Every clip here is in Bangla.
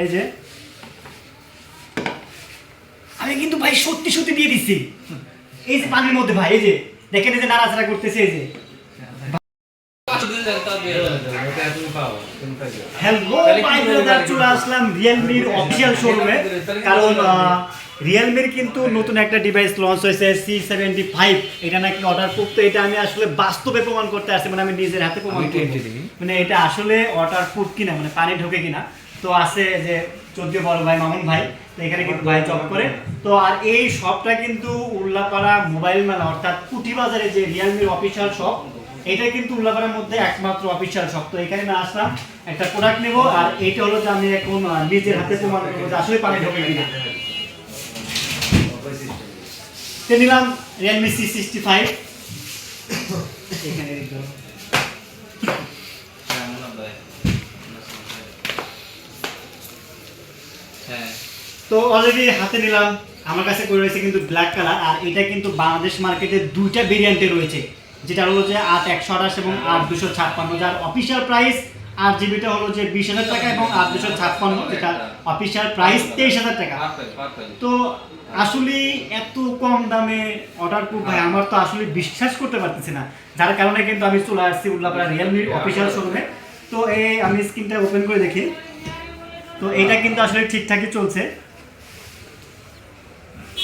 এই যে। আমি কিন্তু ভাই সত্যি সত্যি দিয়ে দিচ্ছি। এই যে পানির মধ্যে ভাই এই যে। দেখেন এই যে নাড়াচাড়া করতেছে এই যে। হ্যালো ভাই চলে আসলাম রিয়েলমির অফিসিয়াল শোরুমে কারণ রিয়েলমির কিন্তু নতুন একটা ডিভাইস লঞ্চ হয়েছে সি সেভেন্টি ফাইভ এটা নাকি অর্ডার করতে এটা আমি আসলে বাস্তবে প্রমাণ করতে আসছি মানে আমি নিজের হাতে প্রমাণ দিই। মানে এটা আসলে ওয়াটার প্রুফ কিনা মানে পানি ঢোকে কিনা। তো আছে যে চোদ্দ বড় ভাই মামুন ভাই, তো এখানে কিন্তু ভাই জব করে। তো আর এই শপটা কিন্তু উল্লাপাড়া মোবাইল মেলা, অর্থাৎ কুটি বাজারে যে রিয়েলমির অফিসিয়াল শপ এটা কিন্তু উল্লাপাড়ার মধ্যে একমাত্র অফিসিয়াল শপ তো এখানে না আসলাম, একটা প্রোডাক্ট নেব, আর এইটা হলো যে আমি এখন নিজের হাতে যে আসলে পানি ঢোকে কিনা। নিলাম রিয়েলমি সি সিক্সটি ফাইভ এখানে তো অলরেডি হাতে নিলাম। আমার কাছে করে রয়েছে কিন্তু ব্ল্যাক কালার আর এটা কিন্তু বাংলাদেশ মার্কেটে দুইটা ভেরিয়েন্টে রয়েছে। যেটা হলো যে আট একশো আঠাশ এবং আট দুশো ছাপ্পান্ন যার অফিসিয়াল প্রাইস আট জিবিটা হলো যে বিশ হাজার টাকা এবং আট দুশো ছাপ্পান্ন যেটা অফিসিয়াল প্রাইস তেইশ হাজার টাকা। তো আসলে এত কম দামে অর্ডার করব ভাই আমার তো আসলে বিশ্বাস করতে পারতেছি না। যার কারণে কিন্তু আমি চলে আসছি উল্লাপাড়া রিয়েলমির অফিসিয়াল শোরুমে তো এই আমি স্ক্রিনটা ওপেন করে দেখি। তো এইটা কিন্তু আসলে ঠিকঠাকই চলছে।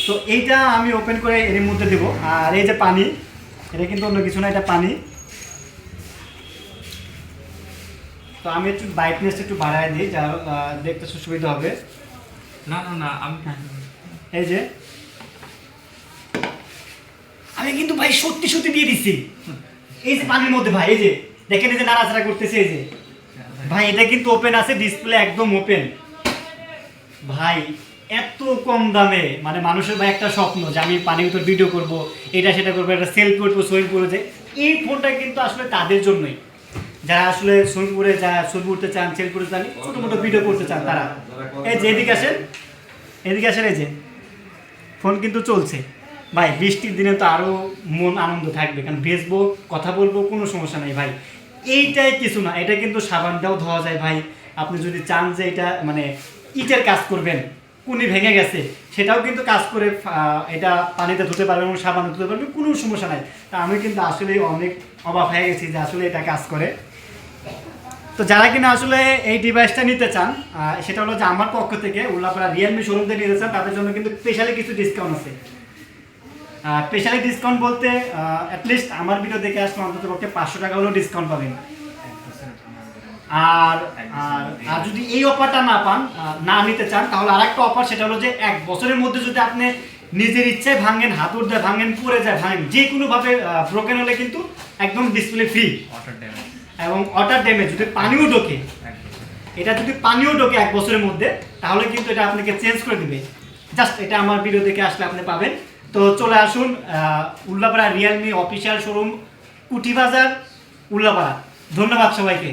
তো এইটা আমি ওপেন করে এর মধ্যে দেব। আর এই যে পানি এটা কিন্তু অন্য কিছু না এটা পানি। তো আমি একটু ব্রাইটনেসটা একটু বাড়ায় দিই যা দেখতে সুবিধা হবে। না না না আমি এই যে। আমি কিন্তু ভাই সত্যি সত্যি দিয়ে দিচ্ছি এই যে পানির মধ্যে ভাই এই যে দেখেন এই যে নাড়াচাড়া করতেছে এই যে। ভাই, এটা কিন্তু ওপেন আছে ডিসপ্লে একদম ওপেন ভাই, এত কম দামে মানে মানুষের ভাই একটা স্বপ্ন যে আমি পানির ভিতর ভিডিও করব, এটা সেটা করব, একটা সেলফি উঠবো সুইমিং পুলে যে, এই ফোনটা কিন্তু আসলে তাদের জন্যই। যারা আসলে সুইমিং পুলে যা ছবি উঠতে চান সেলফি উঠতে চান ছোটো মোটো ভিডিও করতে চান তারা। এই যে এদিকে আসেন এদিকে আসেন, এই যে ফোন কিন্তু চলছে। ভাই, বৃষ্টির দিনে তো আরও মন আনন্দ থাকবে, কারণ ভেসবো কথা বলব, কোনো সমস্যা নেই ভাই। এইটাই কিছু না, এটা কিন্তু সাবানটাও ধোয়া যায় ভাই। আপনি যদি চান যে এটা মানে ইটের কাজ করবেন, কুনি ভেঙে গেছে, সেটাও কিন্তু কাজ করে এটা পানিতে ধুতে পারবেন এবং সাবানে ধুতে পারবেন, কোনো সমস্যা নাই। তা আমি কিন্তু আসলে অনেক অবাক হয়ে গেছি যে আসলে এটা কাজ করে। তো যারা কিনা আসলে এই ডিভাইসটা নিতে চান সেটা হলো যে আমার পক্ষ থেকে উল্লাপাড়া রিয়েলমি শোরুম থেকে নিতে চান, তাদের জন্য কিন্তু স্পেশালি কিছু ডিসকাউন্ট আছে। স্পেশালি ডিসকাউন্ট বলতে অ্যাটলিস্ট আমার ভিডিও দেখে আসলে অন্তত পক্ষে পাঁচশো টাকা হলেও ডিসকাউন্ট পাবেন। আর আর আর যদি এই অফারটা না পান না নিতে চান তাহলে আরেকটা অফার সেটা হলো যে এক বছরের মধ্যে যদি আপনি নিজের ইচ্ছায় ভাঙেন হাতুর দিয়ে ভাঙেন পড়ে যায় ভাঙেন যে কোনোভাবে ব্রোকেন হলে কিন্তু একদম ডিসপ্লে ফ্রি এবং ওয়াটার ড্যামেজ যদি পানিও ঢোকে। এটা যদি পানিও ঢোকে এক বছরের মধ্যে তাহলে কিন্তু এটা আপনাকে চেঞ্জ করে দিবে। জাস্ট এটা আমার ভিডিও দেখে আসলে আপনি পাবেন। তো চলে আসুন Ullapara Realme official showroom Kutibazar Ullapara. ধন্যবাদ সবাইকে।